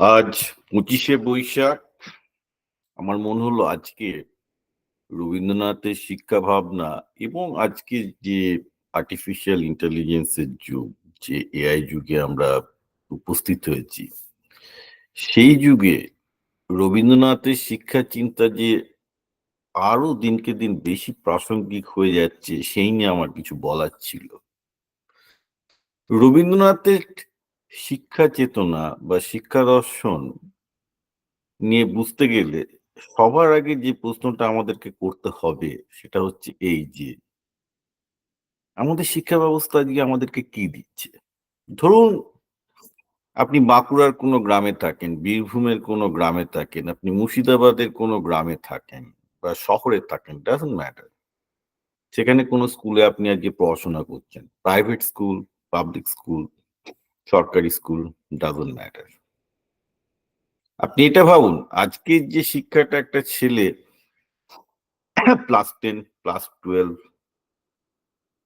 আজ পঁচিশে বৈশাখ। আমার মনে হলো আজকে রবীন্দ্রনাথের শিক্ষা ভাবনা এবং আজকে যে আর্টিফিশিয়াল ইন্টেলিজেন্সের যুগ, যে এআই যুগে আমরা উপস্থিত হয়েছি। সেই যুগে রবীন্দ্রনাথের শিক্ষা চিন্তা যে আরও দিনকে দিন বেশি প্রাসঙ্গিক হয়ে যাচ্ছে, সেই নিয়ে আমার কিছু বলার ছিল। রবীন্দ্রনাথের শিক্ষা চেতনা বা শিক্ষা দর্শন নিয়ে বুঝতে গেলে সবার আগে যে প্রশ্নটা আমাদেরকে করতে হবে সেটা হচ্ছে এই যে, আমাদের শিক্ষা ব্যবস্থা আজকে আমাদেরকে কি দিচ্ছে? ধরুন আপনি বাঁকুড়ার কোনো গ্রামে থাকেন, বীরভূমের কোনো গ্রামে থাকেন, আপনি মুর্শিদাবাদের কোনো গ্রামে থাকেন বা শহরে থাকেন ডাজন্ট ম্যাটার সেখানে কোনো স্কুলে আপনি আজকে পড়াশোনা করছেন প্রাইভেট স্কুল পাবলিক স্কুল সরকারি স্কুল ডাজন্ট ম্যাটার আপনি এটা ভাবুন আজকের যে শিক্ষাটা একটা ছেলে plus ten plus twelve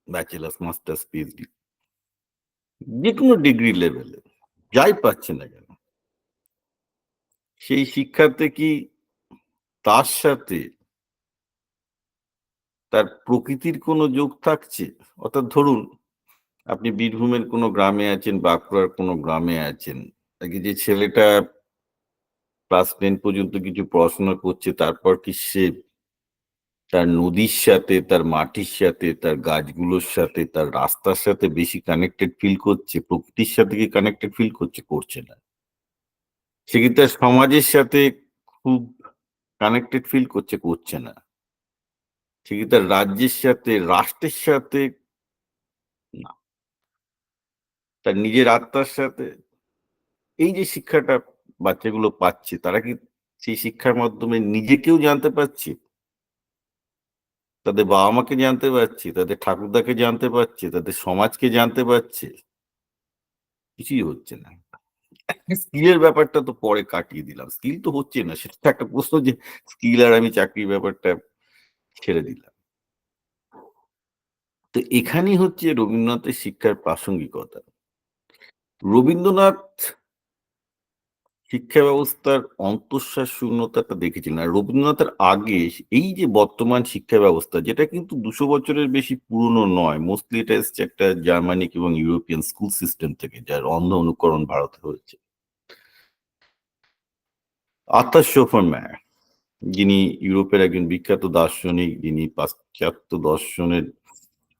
bachelors masters PhD যে কোনো ডিগ্রি লেভেলে যাই পাচ্ছে না কেন, সেই শিক্ষাতে কি তার সাথে তার প্রকৃতির কোনো যোগ থাকছে? অর্থাৎ ধরুন আপনি বীরভূমের কোনো গ্রামে আছেন, বাঁকুড়ার কোনো গ্রামে আছেন আগে যে ছেলেটা ক্লাস টেন পর্যন্ত কিছু পড়াশোনা করছে, তারপর কি সে তার নদীর সাথে, তার মাটির সাথে, তার গাছগুলোর সাথে, তার রাস্তার সাথে বেশি কানেক্টেড ফিল করছে, প্রকৃতির সাথে কি কানেক্টেড ফিল করছে করছে না? সে কি তার সমাজের সাথে খুব কানেক্টেড ফিল করছে করছে না? সে কি তার রাজ্যের সাথে, রাষ্ট্রের সাথে না। তার নিজের আত্মার সাথে এই যে শিক্ষাটা বাচ্চাগুলো পাচ্ছে, তারা কি সেই শিক্ষার মাধ্যমে নিজেকেও জানতে পারছে? তাদের বাবা মাকে জানতে পারছে, তাদের ঠাকুরদাকে জানতে পারছে, তাদের সমাজকে জানতে পারছে? কিছুই হচ্ছে না। স্কিলের ব্যাপারটা তো পরে কাটিয়ে দিলাম। স্কিল তো হচ্ছে না। সেটা তো একটা প্রশ্ন যে স্কিল আর আমি চাকরির ব্যাপারটা ছেড়ে দিলাম। তো এখানেই হচ্ছে রবীন্দ্রনাথের শিক্ষার প্রাসঙ্গিকতা। রবীন্দ্রনাথ শিক্ষা ব্যবস্থার অন্তঃশ্বাস শূন্যতাটা দেখেছিলেন। আর রবীন্দ্রনাথের আগে এই যে বর্তমান শিক্ষা ব্যবস্থা, যেটা কিন্তু দুশো বছরের বেশি পুরনো নয় মোস্টলি এটা এসছে একটা জার্মানিক এবং ইউরোপিয়ান স্কুল সিস্টেম থেকে, যার অন্ধ অনুকরণ ভারতে হয়েছে। আর্থার শোফারম্যান, যিনি ইউরোপের একজন বিখ্যাত দার্শনিক, যিনি পাশ্চাত্য দর্শনের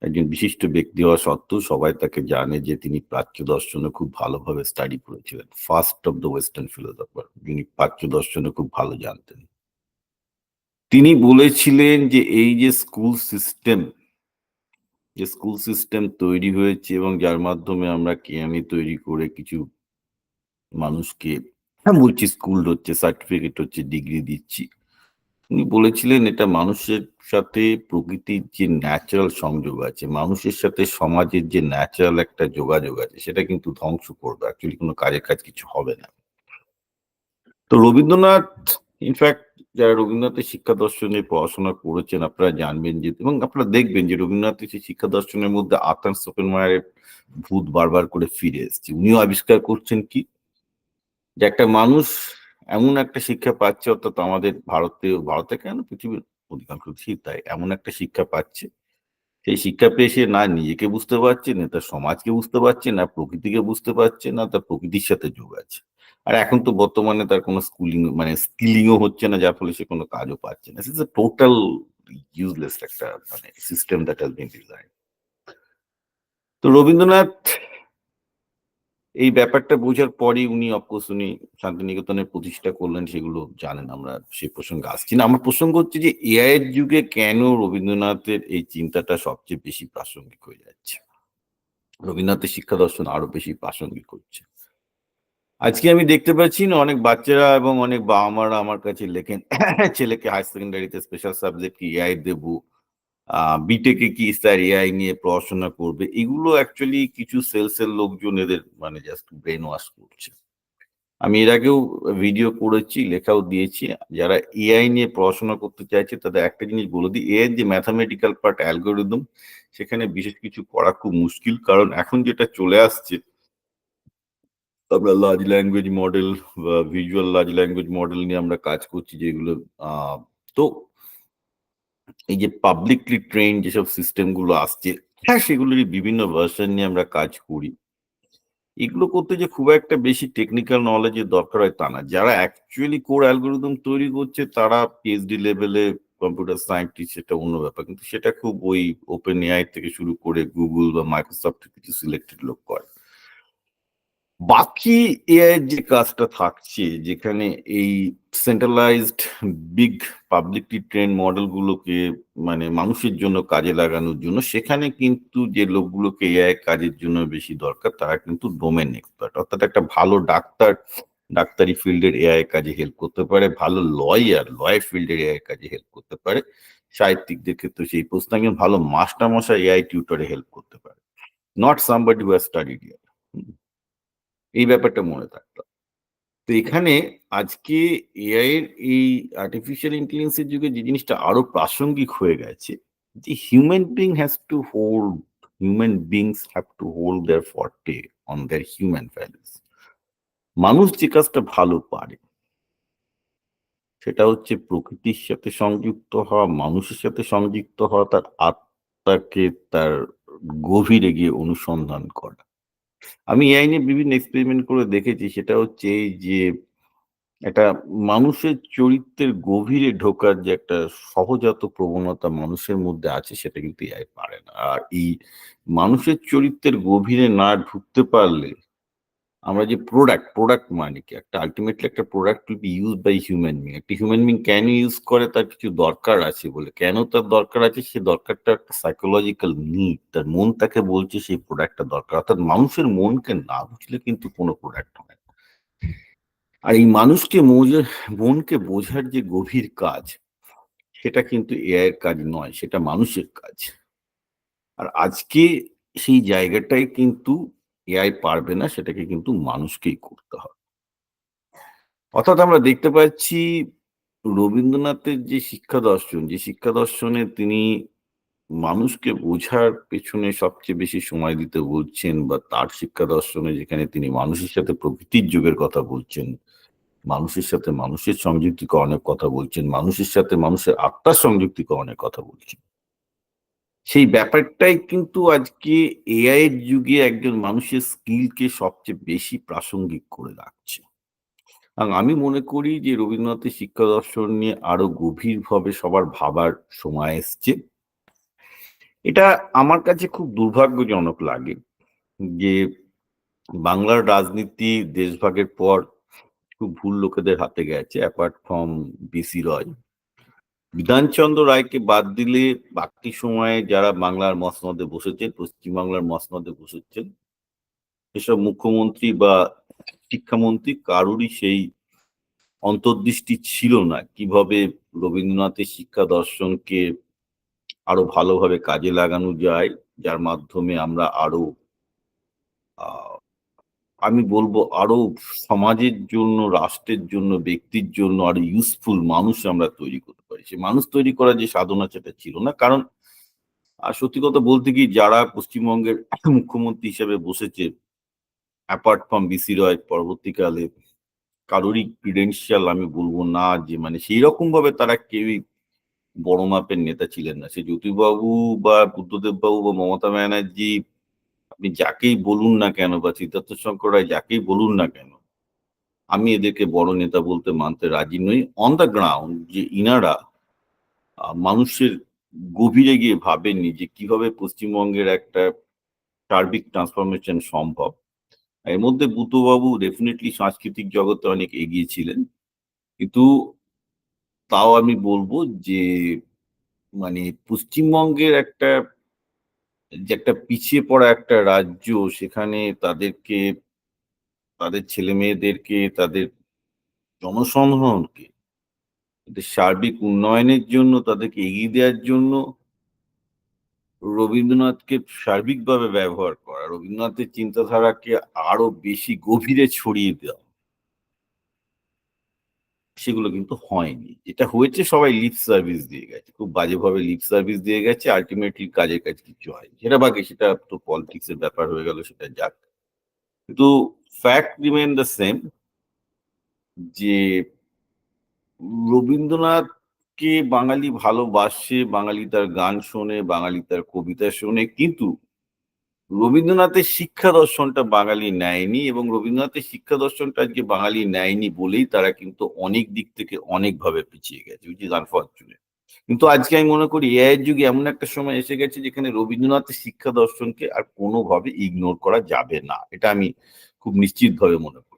একজন বিশিষ্ট ব্যক্তি হওয়া সত্ত্বেও সবাই তাকে জানে যে তিনি প্রাচ্য দর্শনে খুব ভালোভাবে স্টাডি করেছিলেন। First of the western philosopher যিনি প্রাচ্য দর্শনে খুব ভালো জানতেন। তিনি বলেছিলেন যে এই যে স্কুল সিস্টেম যে স্কুল সিস্টেম তৈরি হয়েছে এবং যার মাধ্যমে আমরা কেয়ানি তৈরি করে কিছু মানুষকে হ্যাঁ বলছি স্কুল হচ্ছে সার্টিফিকেট হচ্ছে ডিগ্রি দিচ্ছি। উনি বলেছিলেন এটা মানুষের সাথে প্রকৃতির যে ন্যাচারাল সংযোগ আছে, মানুষের সাথে সমাজের যে ন্যাচারাল একটা যোগাযোগ আছে, সেটা কিন্তু ধ্বংস করবে। অ্যাকচুয়ালি কোনো কাজের কাজ কিছু হবে না। তো রবীন্দ্রনাথ ইনফ্যাক্ট যারা রবীন্দ্রনাথের শিক্ষা দর্শনে পড়াশোনা করেছেন, আপনারা জানবেন যে, এবং আপনারা দেখবেন যে রবীন্দ্রনাথের সেই শিক্ষা দর্শনের মধ্যে আতান সোপেন মায়ের ভূত বারবার করে ফিরে এসছে। উনিও আবিষ্কার করছেন কি? যে একটা মানুষ এমন একটা শিক্ষা পাচ্ছে, অর্থাৎ আমাদের ভারতে ভারতে কেন পৃথিবীর অধিকাংশ তাই, এমন একটা শিক্ষা পাচ্ছে। সেই শিক্ষা পেয়ে সে না নিজেকে বুঝতে পারছে, না তার সমাজকে বুঝতে পারছে, না প্রকৃতিকে বুঝতে পারছে, না তার প্রকৃতির সাথে যোগ আছে। আর এখন তো বর্তমানে তার কোনো স্কুলিং মানে স্কিলিংও হচ্ছে না, যার ফলে সে কোনো কাজও পাচ্ছে না। ইটস টোটাল ইউজলেস একটা মানে system that has been design তো রবীন্দ্রনাথ এই ব্যাপারটা বোঝার পরই উনি অফকোর্স উনি শান্তিনিকেতনের প্রতিষ্ঠা করলেন, সেগুলো জানেন আমরা সেই প্রসঙ্গে আসছি না। আমার প্রসঙ্গ হচ্ছে যে এআই এর যুগে কেন রবীন্দ্রনাথের এই চিন্তাটা সবচেয়ে বেশি প্রাসঙ্গিক হয়ে যাচ্ছে? রবীন্দ্রনাথের শিক্ষা দর্শন আরও বেশি প্রাসঙ্গিক হচ্ছে। আজকে আমি দেখতে পাচ্ছি না, অনেক বাচ্চারা এবং অনেক বাবা মারা আমার কাছে লেখেন, ছেলেকে হায়ার সেকেন্ডারিতে স্পেশাল সাবজেক্ট কি এআই দেবো? বিটেকে কি স্যার এআই নিয়ে পড়াশোনা করবে? এগুলো অ্যাকচুয়ালি কিছু সেলসের লোকজন এদের মানে জাস্ট ব্রেন ওয়াশ করছে। আমি এর আগেও ভিডিও করেছি, লেখাও দিয়েছি। যারা এআই নিয়ে পড়াশোনা করতে চাইছে, তাদের একটা জিনিস বলে দিই এর যে ম্যাথামেটিক্যাল পার্ট অ্যালগোরিদম সেখানে বিশেষ কিছু করা খুব মুশকিল। কারণ এখন যেটা চলে আসছে, আমরা লার্জ ল্যাঙ্গুয়েজ মডেল বা ভিজুয়াল লার্জ ল্যাঙ্গুয়েজ মডেল নিয়ে আমরা কাজ করছি, যেগুলো তো এই যে পাবলিকলি ট্রেন যেসব সিস্টেমগুলো আসছে হ্যাঁ। সেগুলোরই বিভিন্ন ভার্সন নিয়ে আমরা কাজ করি। এগুলো করতে যে খুব একটা বেশি টেকনিক্যাল নলেজের দরকার হয় তা না। যারা অ্যাকচুয়ালি কোর অ্যালগোরিদম তৈরি করছে তারা পিএইচডি লেভেলে কম্পিউটার সায়েন্টিস্ট সেটা অন্য ব্যাপার। কিন্তু সেটা খুব ওই ওপেন এআই থেকে শুরু করে গুগল বা মাইক্রোসফট কিছু সিলেক্টেড লোক করে। বাকি এআই যে কাজটা থাকছে, যেখানে এই সেন্ট্রালাইজড বিগ পাবলিকলি ট্রেন মডেলগুলোকে মানে মানুষের জন্য কাজে লাগানোর জন্য, সেখানে কিন্তু যে লোকগুলোকে এআই কাজের জন্য বেশি দরকার, তারা কিন্তু ডোমেন এক্সপার্ট অর্থাৎ একটা ভালো ডাক্তার, ডাক্তারি ফিল্ডের এআই কাজে হেল্প করতে পারে, ভালো লয়ার লয়ার ফিল্ডের এআই কাজে হেল্প করতে পারে, সাহিত্যিকদের ক্ষেত্রে সেই প্রশ্ন ভালো মাস্টার মশাই এআই টিউটরে হেল্প করতে পারে। Not somebody who has studied এই ব্যাপারটা মনে থাকতো। তো এখানে আজকে এআই এর এই আর্টিফিশিয়াল ইন্টেলিজেন্সের যুগে যে জিনিসটা আরও প্রাসঙ্গিক হয়ে গেছে, যে human being has to hold human beings have to hold their forte on their human values মানুষ যে কাজটা ভালো পারে, সেটা হচ্ছে প্রকৃতির সাথে সংযুক্ত হওয়া, মানুষের সাথে সংযুক্ত হওয়া, তার আত্মাকে তার গভীরে গিয়ে অনুসন্ধান করা। আমি এই নিয়ে বিভিন্ন এক্সপেরিমেন্ট করে দেখেছি, সেটা হচ্ছে এই যে একটা মানুষের চরিত্রের গভীরে ঢোকার যে একটা সহজাত প্রবণতা মানুষের মধ্যে আছে, সেটা কিন্তু পারে না। আর এই মানুষের চরিত্রের গভীরে না ঢুকতে পারলে আমরা যে প্রোডাক্ট প্রোডাক্ট মানে কি? একটা আলটিমেটলি একটা product will be use by human being একটা হিউম্যান বিং কেন ইউজ করে তার কিছু দরকার আছে বলে? কেন তার দরকার আছে? সে দরকারটা একটা সাইকোলজিক্যাল নিড তার মন তাকে বলছে সেই প্রোডাক্টটা দরকার। অর্থাৎ মানুষের মনকে না বুঝলে কিন্তু কোনো প্রোডাক্ট হয় আর এই মানুষকে মনকে বোঝার যে গভীর কাজ, সেটা কিন্তু এআই এর কাজ নয়, সেটা মানুষের কাজ। আর আজকে সেই জায়গাটাই কিন্তু এআই পারবে না, সেটাকে কিন্তু মানুষকেই করতে হবে। অর্থাৎ আমরা দেখতে পাচ্ছি রবীন্দ্রনাথের যে শিক্ষা দর্শন, যে শিক্ষা দর্শনে তিনি মানুষকে বোঝার পেছনে সবচেয়ে বেশি সময় দিতে বলছেন বা তার শিক্ষা দর্শনে যেখানে তিনি মানুষের সাথে প্রকৃতির যুগের কথা বলছেন, মানুষের সাথে মানুষের সংযুক্তিকরণের কথা বলছেন, মানুষের সাথে মানুষের আত্মার সংযুক্তিকরণের কথা বলছেন। সেই ব্যাপারটাই কিন্তু আজকে এআই এর যুগে একজন মানুষের স্কিলকে সবচেয়ে বেশি প্রাসঙ্গিক করে রাখছে। এবং আমি মনে করি যে রবীন্দ্রনাথের শিক্ষা দর্শন নিয়ে আরও গভীরভাবে সবার ভাবার সময় এসছে। এটা আমার কাছে খুব দুর্ভাগ্যজনক লাগে যে বাংলার রাজনীতি দেশভাগের পর খুব ভুল লোকেদের হাতে গেছে apart from BC Roy Bidhan Chandra রায়কে বাদ দিলে বাকি সময়ে যারা বাংলার মসনদে বসেছেন পশ্চিমবাংলার মসনদে বসেছেন এসব মুখ্যমন্ত্রী বা শিক্ষামন্ত্রী কারোরই সেই অন্তর্দৃষ্টি ছিল না। কীভাবে রবীন্দ্রনাথের শিক্ষা দর্শনকে আরও ভালোভাবে কাজে লাগানো যায় যার মাধ্যমে আমরা আরও আহ, আমি বলব আরও সমাজের জন্য, রাষ্ট্রের জন্য, ব্যক্তির জন্য আরও ইউজফুল মানুষ আমরা তৈরি করতে পারি। সে মানুষ তৈরি করার যে সাধনা সেটা ছিল না। কারণ, আর সত্যি কথা বলতে কি, যারা পশ্চিমবঙ্গের মুখ্যমন্ত্রী হিসেবে বসেছে অ্যাপার্ট ফ্রম বিসি রয় পরবর্তীকালে কারোরই ক্রিডেন্সিয়াল আমি বলব না যে মানে সেই রকম ভাবে তারা কেউই বড় মাপের নেতা ছিলেন না। সে জ্যোতিবাবু বা বুদ্ধদেব বাবু বা মমতা ব্যানার্জি আপনি যাকেই বলুন না কেন বা সিদ্ধার্থ শঙ্কর রায় যাকেই বলুন না কেন, আমি এদেরকে বড় নেতা বলতে মানতে রাজি নই। অন দ্য গ্রাউন্ড যে ইনারা মানুষের গভীরে গিয়ে ভাবেননি যে কীভাবে পশ্চিমবঙ্গের একটা সার্বিক ট্রান্সফরমেশন সম্ভব। এর মধ্যে বুতবাবু ডেফিনেটলি সাংস্কৃতিক জগতে অনেক এগিয়ে ছিলেন। কিন্তু তাও আমি বলব যে মানে পশ্চিমবঙ্গের একটা যে একটা পিছিয়ে পড়া একটা রাজ্য, সেখানে তাদেরকে, তাদের ছেলে মেয়েদেরকে তাদের জনসাধারণকে সার্বিক উন্নয়নের জন্য, তাদেরকে এগিয়ে দেওয়ার জন্য রবীন্দ্রনাথকে সার্বিকভাবে ব্যবহার করা, রবীন্দ্রনাথের চিন্তাধারাকে আরও বেশি গভীরে ছড়িয়ে দেওয়া। সেগুলো কিন্তু হয়নি। যেটা হয়েছে সবাই লিপ সার্ভিস দিয়ে গেছে। খুব বাজেভাবে লিপ সার্ভিস দিয়ে গেছে আলটিমেটলি কাজের কাজ কিছু হয় সেটা বাকি, সেটা তো পলিটিক্স এর ব্যাপার হয়ে গেল, সেটা যাক। কিন্তু ফ্যাক্ট রিমেন দ্য সেম যে রবীন্দ্রনাথকে বাঙালি ভালোবাসে, বাঙালি তার গান শোনে, বাঙালি তার কবিতা শোনে, কিন্তু রবীন্দ্রনাথের শিক্ষা দর্শনটা বাঙালি নেয়নি এবং রবীন্দ্রনাথের শিক্ষা দর্শনটা আজকে বাঙালি নেয়নি বলেই তারা কিন্তু অনেক দিক থেকে অনেকভাবে পিছিয়ে গেছে উইচ ইজ আনফর্চুনেট কিন্তু আজকে আমি মনে করি এআই যুগে এমন একটা সময় এসে গেছে যেখানে রবীন্দ্রনাথের শিক্ষা দর্শনকে আর কোনোভাবে ইগনোর করা যাবে না। এটা আমি খুব নিশ্চিতভাবে মনে করি।